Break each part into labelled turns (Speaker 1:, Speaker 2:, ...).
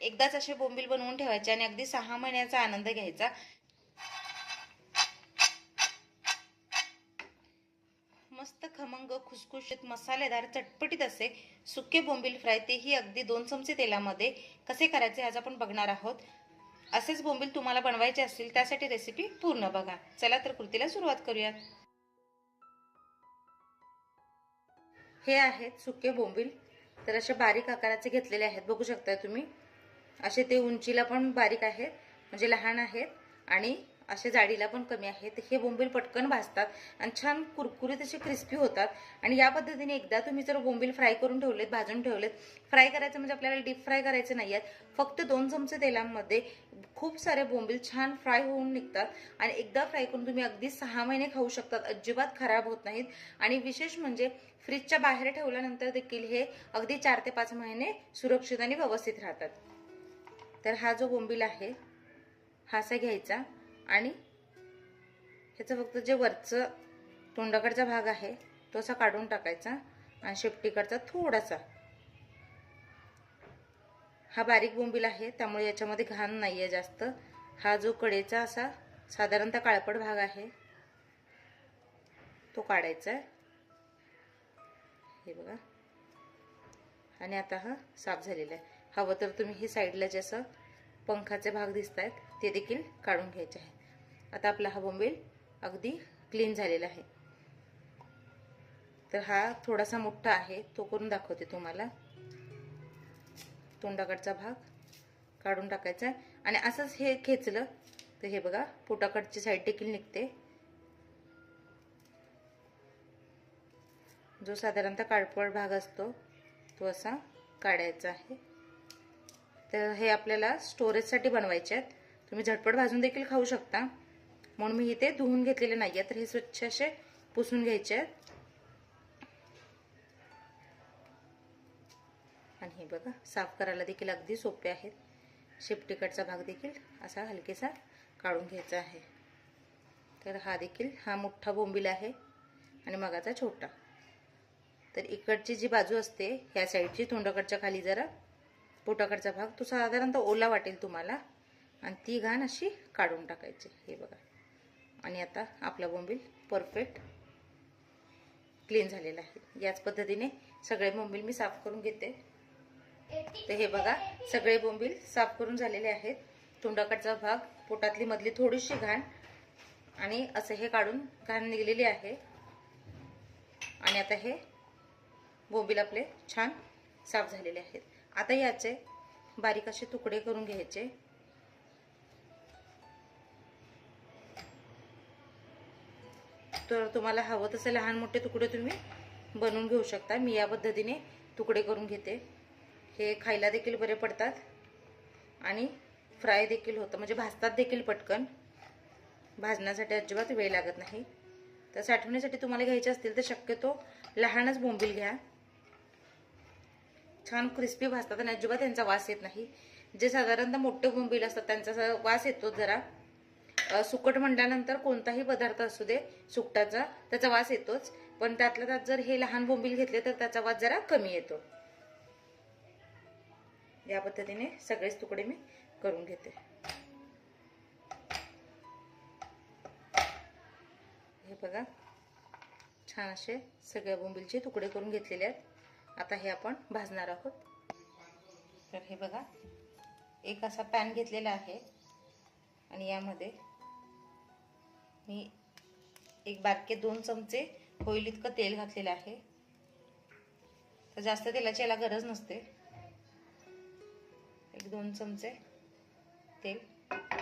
Speaker 1: एकदाच असे बोंबील बनवून ठेवायचे आणि अगदी सहा महिन्याचा आनंद घ्यायचा. मस्त खमंग खुसखुशीत मसालेदार चटपटीत असे सुके बोंबील फ्राय तेही अगदी दोन चमचे तेलामध्ये. कसे करायचे आज आपण बघणार आहोत. असेच बोंबील तुम्हाला बनवायचे असतील त्यासाठी रेसिपी पूर्ण बघा. चला तर कृतीला सुरुवात करूयात. हे आहेत सुके बोंबील. तर असे बारीक आकाराचे घेतलेले आहेत. बघू शकता तुम्ही. असे ते उंचीला पण बारीक आहेत म्हणजे लहान आहेत आणि असे जाडीला पण कमी आहेत. हे बोंबील पटकन भाजतात आणि छान कुरकुरीत असे क्रिस्पी होतात. आणि या पद्धतीने एकदा तुम्ही जर बोंबील फ्राय करून ठेवलेत भाजून ठेवलेत फ्राय करायचं म्हणजे आपल्याला डीप फ्राय करायचे नाही आहेत फक्त दोन चमचे तेलामध्ये खूप सारे बोंबील छान फ्राय होऊन निघतात आणि एकदा फ्राय करून तुम्ही अगदी सहा महिने खाऊ शकतात. अजिबात खराब होत नाहीत. आणि विशेष म्हणजे फ्रीजच्या बाहेर ठेवल्यानंतर देखील हे अगदी चार ते पाच महिने सुरक्षित आणि व्यवस्थित राहतात. तर हा जो बोंबील आहे हा असा घ्यायचा आणि ह्याचं फक्त जे वरचं तोंडाकडचा भाग आहे तो असा काढून टाकायचा आणि शेपटीकडचा थोडासा. हा बारीक बोंबील आहे त्यामुळे याच्यामध्ये घाण नाही आहे जास्त. हा जो कडेचा असा साधारणतः काळपट भाग आहे तो काढायचा आहे. हे बघा. आणि आता हा साफ झालेला आहे. हवं तर तुम्ही हे साईडला जे असं पंखाचे भाग दिसत आहेत ते देखील काढून घ्यायचे आहे. आता आपला हा बोंबील अगदी क्लीन झालेला आहे. तर हा थोडासा मोठा आहे तो करून दाखवते तुम्हाला. तोंडाकडचा भाग काढून टाकायचा आहे. आणि असंच हे खेचलं तर हे बघा पोटाकडची साईड देखील निघते. जो साधारणतः काळपट भाग असतो तो असा काढायचा आहे. तर हे आपल्याला स्टोरेजसाठी बनवायचे आहेत. तुम्ही झटपट भाजून देखील खाऊ शकता. म्हणून मी इथे धुवून घेतलेले नाही आहेत. तर हे स्वच्छ असे पुसून घ्यायचे आहेत. आणि हे बघा साफ करायला देखील अगदी सोपे आहेत. शेपटीकडचा भाग देखील असा हलकेसा काढून घ्यायचा आहे. तर हा देखील हा मोठा बोंबील आहे आणि मगाचा छोटा. तर इकडची जी बाजू असते ह्या साईडची तोंडाकडच्या खाली जरा पोटाकडचा भाग तो साधारणतः ओला वाटेल तुम्हाला. आणि ती घाण अशी काढून टाकायची. हे बघा. आणि आता आपला बोंबील परफेक्ट क्लीन झालेला आहे. याच पद्धतीने सगळे बोंबील मी साफ करून घेते. तर हे बघा सगळे बोंबील साफ करून झालेले आहेत. तोंडाकडचा भाग पोटातली मधली थोडीशी घाण आणि असं हे काढून घाण निघलेली आहे. आणि आता हे बोंबील आपले छान साफ झालेले आहेत. आता याचे बारीक असे तुकडे करून घ्यायचे. तर तुम्हाला हवं तसे लहान मोठे तुकडे तुम्ही बनवून घेऊ शकता. मी या पद्धतीने तुकडे करून घेते. हे खायला देखील बरे पडतात. आणि फ्राय देखील होतं. म्हणजे भाजतात देखील पटकन. भाजण्यासाठी अजिबात वेळ लागत नाही. तर साठवण्यासाठी तुम्हाला घ्यायचे असतील तर शक्यतो लहानच बोंबील घ्या. छान क्रिस्पी भाजतात आणि अजिबात त्यांचा वास येत नाही. जे साधारणतः मोठे बोंबील असतात त्यांचा वास येतो जरा. सुकट म्हणल्यानंतर कोणताही पदार्थ असू दे सुकटाचा त्याचा वास येतोच. पण त्यातल्या त्यात जर हे लहान बोंबील घेतले तर त्याचा वास जरा कमी येतो. या पद्धतीने सगळेच तुकडे मी करून घेते. हे बघा. छान असे सगळ्या बोंबीलचे तुकडे करून घेतलेले आहेत. आता हे आपण भाजणार आहोत. तर हे बघा एक असा पॅन घेतलेला आहे. आणि यामध्ये मी एक बारके दोन चमचे होईल इतकं तेल घातलेलं आहे. तर जास्त तेलाची याला गरज नसते. एक दोन चमचे तेल.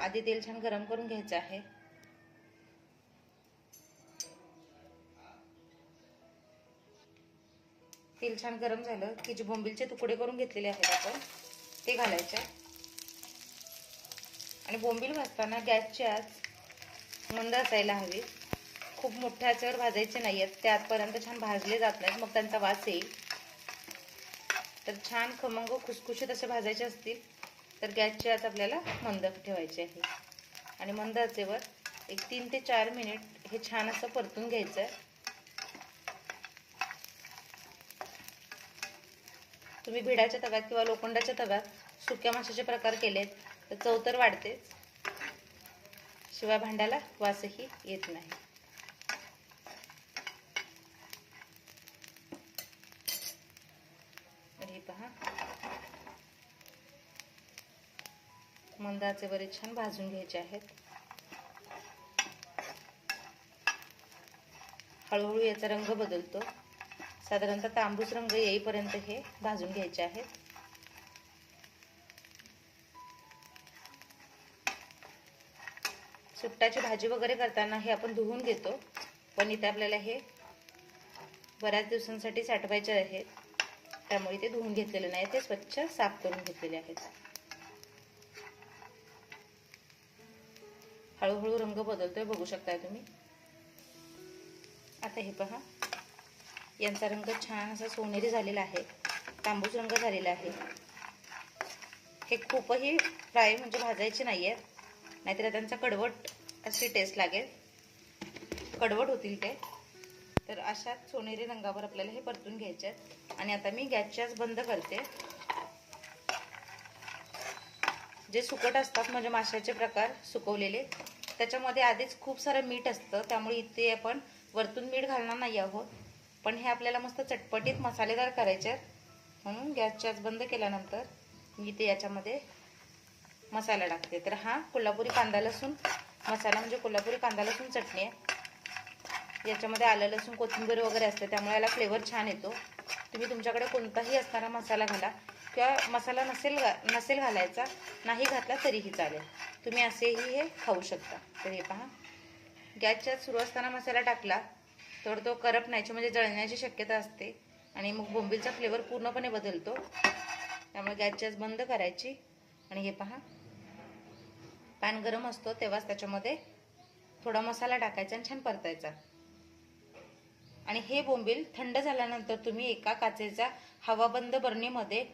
Speaker 1: आधी तेल छान गरम करून घ्यायचं आहे. तेल छान गरम झालं की जे बोंबीलचे तुकडे करून घेतलेले आहेत आपण ते घालायचे. आणि बोंबील भाजताना गॅसची आज मंद असायला हवी. खूप मोठ्या आचेवर भाजायचे नाही आहेत ते आतपर्यंत छान भाजले जात नाहीत मग त्यांचा वास येईल. तर छान खमंग खुसखुशीत असे भाजायचे असतील तर गॅसची आज आपल्याला मंद ठेवायची आहे. आणि मंद आचेवर एक तीन ते चार मिनिट हे छान असं परतून घ्यायचं आहे तुम्ही भिडाच्या तव्यात किंवा लोखंडाच्या तव्यात सुक्या माशाचे प्रकार केलेत तर चव तर वाढतेच शिवाय भांड्याला वासही येत नाही. हे पहा. मंदाचे बरेच छान भाजून घ्यायचे आहेत. हळूहळू याचा रंग बदलतो. साधारणतः तांबूस रंग येईपर्यंत हे भाजून घ्यायचे आहेत. सुट्टाची भाजी वगैरे करताना हे आपण धुवून घेतो पण इथे आपल्याला हे बऱ्याच दिवसांसाठी साठवायचे आहेत. त्यामुळे ते धुवून घेतलेले नाही ते स्वच्छ साफ करून घेतलेले आहेत. हळूहळू रंग बदलतोय बघू शकताय तुम्ही. आता हे पहा. यांचा रंग छान असा सोनेरी झालेला आहे. तांबूस रंग झालेला आहे. हे खूपही फ्राय म्हणजे भाजायचे नाही आहेत नाहीतर त्यांचा कडवट अशी टेस्ट लागेल. कडवट होतील ते. तर अशाच सोनेरी रंगावर आपल्याला हे परतून घ्यायचे आहेत. आणि आता मी गॅसच्याच बंद करते. जे सुकट असतात म्हणजे माशाचे प्रकार सुकवलेले त्याच्यामध्ये आधीच खूप सारं मीठ असतं. त्यामुळे इथे आपण वरतून मीठ घालणार नाही आहोत. पण हे आपल्याला मस्त चटपटीत मसालेदार करायचे आहेत. म्हणून गॅसच्याच बंद केल्यानंतर मी ते याच्यामध्ये मसाला टाकते. तर हा कोल्हापुरी कांदा लसूण मसाला म्हणजे कोल्हापुरी कांदा लसूण चटणी आहे. याच्यामध्ये आलं लसूण कोथिंबीर वगैरे असते त्यामुळे याला फ्लेवर छान येतो. तुम्ही तुमच्याकडे कोणताही असणारा मसाला घाला किंवा मसाला नसेल घा नसेल घालायचा नाही घातला तरीही चालेल. तुम्ही असेही हे खाऊ शकता. तर हे पहा. गॅसच्या सुरू असताना मसाला टाकला. तर तो करपण्याची म्हणजे जळण्याची शक्यता असते. आणि मग बोंबीलचा फ्लेवर पूर्णपणे बदलतो. त्यामुळे गॅसच्याच बंद करायची. आणि हे पहा. पॅन गरम असतो तेव्हाच त्याच्यामध्ये थोडा मसाला टाकायचा आणि छान परतायचा. आणि हे बोंबील थंड झाल्यानंतर तुम्ही एका काचेचा हवाबंद बरणीमध्ये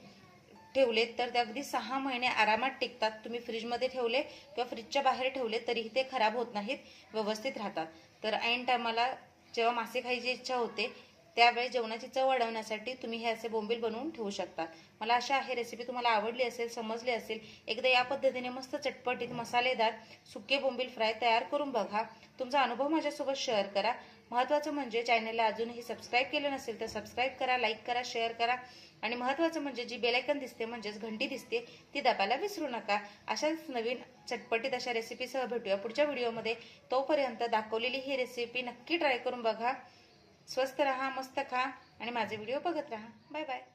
Speaker 1: ठेवले तर ते अगदी सहा महिने आरामात टिकतात. तुम्ही फ्रीजमध्ये ठेवले किंवा फ्रीजच्या बाहेर ठेवले तरीही ते खराब होत नाहीत व्यवस्थित राहतात. तर ऐन टायमाला जेव्हा मासे खायची इच्छा होते त्यावेळी जेवणाची चव वाढवण्यासाठी तुम्ही हे असे बोंबील बनवून ठेवू शकता. मला अशा आहे रेसिपी तुम्हाला आवडली असेल समजली असेल एकदा या पद्धतीने मस्त चटपटीत मसालेदार सुके बोंबील फ्राय तयार करून बघा. तुमचा अनुभव माझ्यासोबत शेअर करा. महत्त्वाचं म्हणजे चॅनलला अजूनही सबस्क्राईब केलं नसेल तर सबस्क्राईब करा लाईक करा शेअर करा. आणि महत्त्वाचं म्हणजे जी बेलायकन दिसते म्हणजेच घंटी दिसते ती दाबायला विसरू नका. अशाच नवीन चटपटीत अशा रेसिपीसह भेटूया पुढच्या व्हिडिओमध्ये. तोपर्यंत दाखवलेली ही रेसिपी नक्की ट्राय करून बघा. स्वस्त राहा मस्त खा आणि माझे व्हिडिओ बघत राहा. Bye bye.